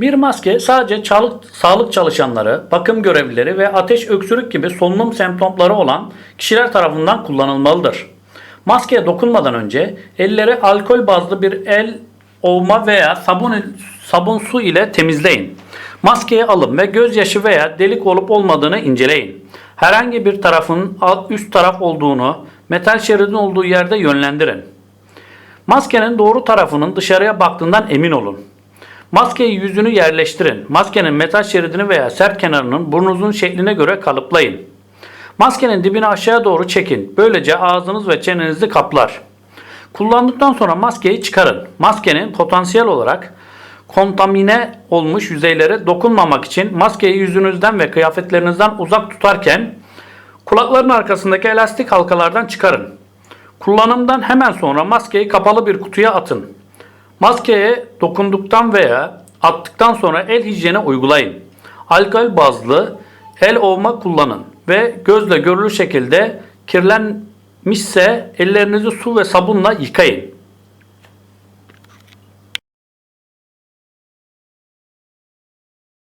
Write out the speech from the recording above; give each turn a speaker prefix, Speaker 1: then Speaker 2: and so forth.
Speaker 1: Bir maske sadece çağlık, sağlık çalışanları, bakım görevlileri ve ateş öksürük gibi solunum semptomları olan kişiler tarafından kullanılmalıdır. Maskeye dokunmadan önce elleri alkol bazlı bir el ovma veya sabun, sabun su ile temizleyin. Maskeyi alın ve gözyaşı veya delik olup olmadığını inceleyin. Herhangi bir tarafın alt üst taraf olduğunu metal şeridin olduğu yerde yönlendirin. Maskenin doğru tarafının dışarıya baktığından emin olun. Maskeyi yüzünü yerleştirin. Maskenin metal şeridini veya sert kenarının burnunuzun şekline göre kalıplayın. Maskenin dibini aşağıya doğru çekin. Böylece ağzınız ve çenenizi kaplar. Kullandıktan sonra maskeyi çıkarın. Maskenin potansiyel olarak kontamine olmuş yüzeylere dokunmamak için maskeyi yüzünüzden ve kıyafetlerinizden uzak tutarken kulakların arkasındaki elastik halkalardan çıkarın. Kullanımdan hemen sonra maskeyi kapalı bir kutuya atın. Maskeye dokunduktan veya attıktan sonra el hijyeni uygulayın. Alkol bazlı el ovma kullanın ve gözle görülür şekilde kirlenmişse ellerinizi su ve sabunla yıkayın.